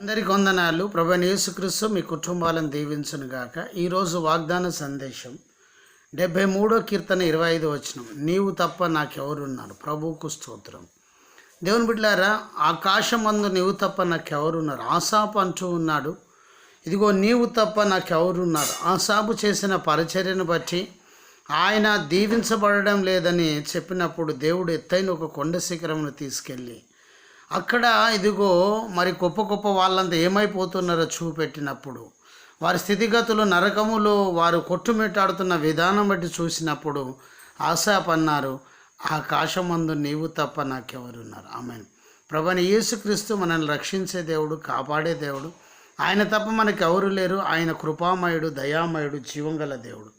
అందరికి వందనాలు. ప్రభు యేసుక్రీస్తు మీ కుటుంబాలను దీవించును గాక. ఈరోజు వాగ్దాన సందేశం డెబ్భై మూడో కీర్తన ఇరవై ఐదు వచ్చిన నీవు తప్ప నాకెవరున్నారు? ప్రభువుకు స్తోత్రం. దేవుని బిడ్డారా ఆకాశమందు నీవు తప్ప నాకెవరున్నారు? ఆసాపు అంటూ ఉన్నాడు. ఇదిగో నీవు తప్ప నాకెవరున్నారు? ఆసాపు చేసిన పరిచర్యను బట్టి ఆయన దీవించబడడం లేదని చెప్పినప్పుడు దేవుడు ఎత్తైన ఒక కొండ శిఖరమును తీసుకెళ్ళి అక్కడ ఇదిగో మరి గొప్ప గొప్ప వాళ్ళంతా ఏమైపోతున్నారో చూపెట్టినప్పుడు వారి స్థితిగతులు నరకములో వారు కొట్టుమిట్టాడుతున్న విధానం బట్టి చూసినప్పుడు ఆశాపన్నారు ఆకాశమందు నీవు తప్ప నాకెవరున్నారు. ఆమె ప్రభని యేసుక్రీస్తు మనల్ని రక్షించే దేవుడు కాపాడే దేవుడు. ఆయన తప్ప మనకి ఎవరు లేరు. ఆయన కృపామయుడు దయామయుడు జీవంగల దేవుడు.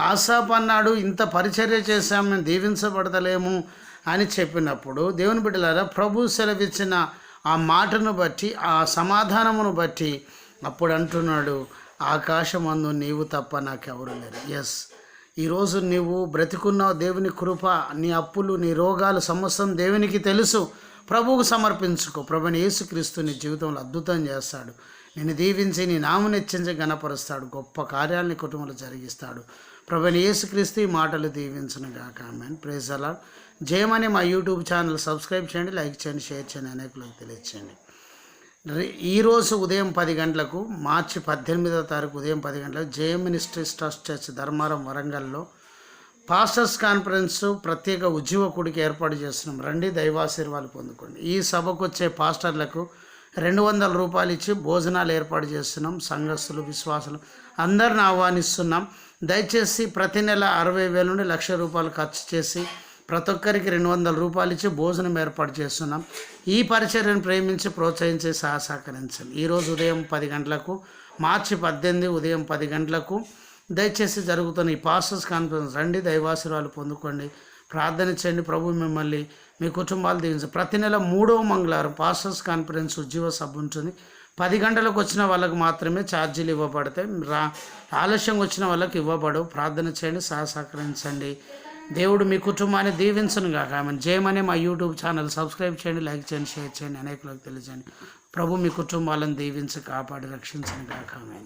ఆశాప్ అన్నాడు ఇంత పరిచర్య చేశాం మేము దీవించబడతలేము అని చెప్పినప్పుడు దేవుని బిడ్డలారా ప్రభు సెలవిచ్చిన ఆ మాటను బట్టి ఆ సమాధానమును బట్టి అప్పుడు అంటున్నాడు ఆకాశమందు నీవు తప్ప నాకెవరు లేరు. ఎస్ ఈరోజు నీవు బ్రతికున్నావు దేవుని కృప నీ అప్పులు నీ రోగాలు సమస్తం దేవునికి తెలుసు. ప్రభువుకు సమర్పించుకో. ప్రభుని యేసుక్రీస్తు నీ జీవితంలో అద్భుతం చేస్తాడు. నేను దీవించి నీ నామను హెచ్చించి గణపరుస్తాడు గొప్ప కార్యాలని కుటుంబంలో జరిగిస్తాడు. ప్రభుని యేసుక్రీస్తు ఈ మాటలు దీవించను గాక. ఆమెన్ ప్రేజ్ అలా జయమని మా యూట్యూబ్ ఛానల్ సబ్స్క్రైబ్ చేయండి లైక్ చేయండి షేర్ చేయండి అనేకులకు తెలియచేయండి. ఈరోజు ఉదయం పది గంటలకు మార్చి పద్దెనిమిదో తారీఖు ఉదయం పది గంటలకు Jaya ministries trust church Dharmaram వరంగల్లో పాస్టర్స్ కాన్ఫరెన్స్ ప్రత్యేక ఉద్యోగకుడికి ఏర్పాటు చేస్తున్నాం. రండి దైవాశీర్వాదాలు పొందుకోండి. ఈ సభకు వచ్చే పాస్టర్లకు రెండు వందల రూపాయలు ఇచ్చి భోజనాలు ఏర్పాటు చేస్తున్నాం సంఘస్థులు విశ్వాసులు. అందరిని ఆహ్వానిస్తున్నాం. దయచేసి ప్రతి నెల అరవై వేల నుండి లక్ష రూపాయలు ఖర్చు చేసి ప్రతి ఒక్కరికి రెండు వందల రూపాయలు ఇచ్చి భోజనం ఏర్పాటు చేస్తున్నాం. ఈ పరిచర్యను ప్రేమించి ప్రోత్సహించి సహసహకరించండి. ఈరోజు ఉదయం పది గంటలకు మార్చి పద్దెనిమిది ఉదయం పది గంటలకు దయచేసి జరుగుతున్న ఈ పాస్టర్స్ కాన్ఫరెన్స్ రండి దైవాశీర్వాలు పొందుకోండి. ప్రార్థన చేయండి ప్రభు మిమ్మల్ని మీ కుటుంబాలు దీవించ. ప్రతి నెల మూడవ మంగళవారం పాస్టర్స్ కాన్ఫరెన్స్ ఉజ్జీవ సభ ఉంటుంది. పది గంటలకు వచ్చిన వాళ్ళకు మాత్రమే ఛార్జీలు ఇవ్వబడతాయి. రా ఆలస్యంగా వచ్చిన వాళ్ళకి ఇవ్వబడవు. ప్రార్థన చేయండి సహసహకరించండి. దేవుడు మీ కుటుంబాన్ని దీవించను కాక ఆమె జయమనే మా యూట్యూబ్ ఛానల్. సబ్స్క్రైబ్ చేయండి లైక్ చేయండి షేర్ చేయండి అనేకులకు తెలియజేయండి. ప్రభు మీ కుటుంబాలను దీవించి కాపాడి రక్షించను కాక ఆమె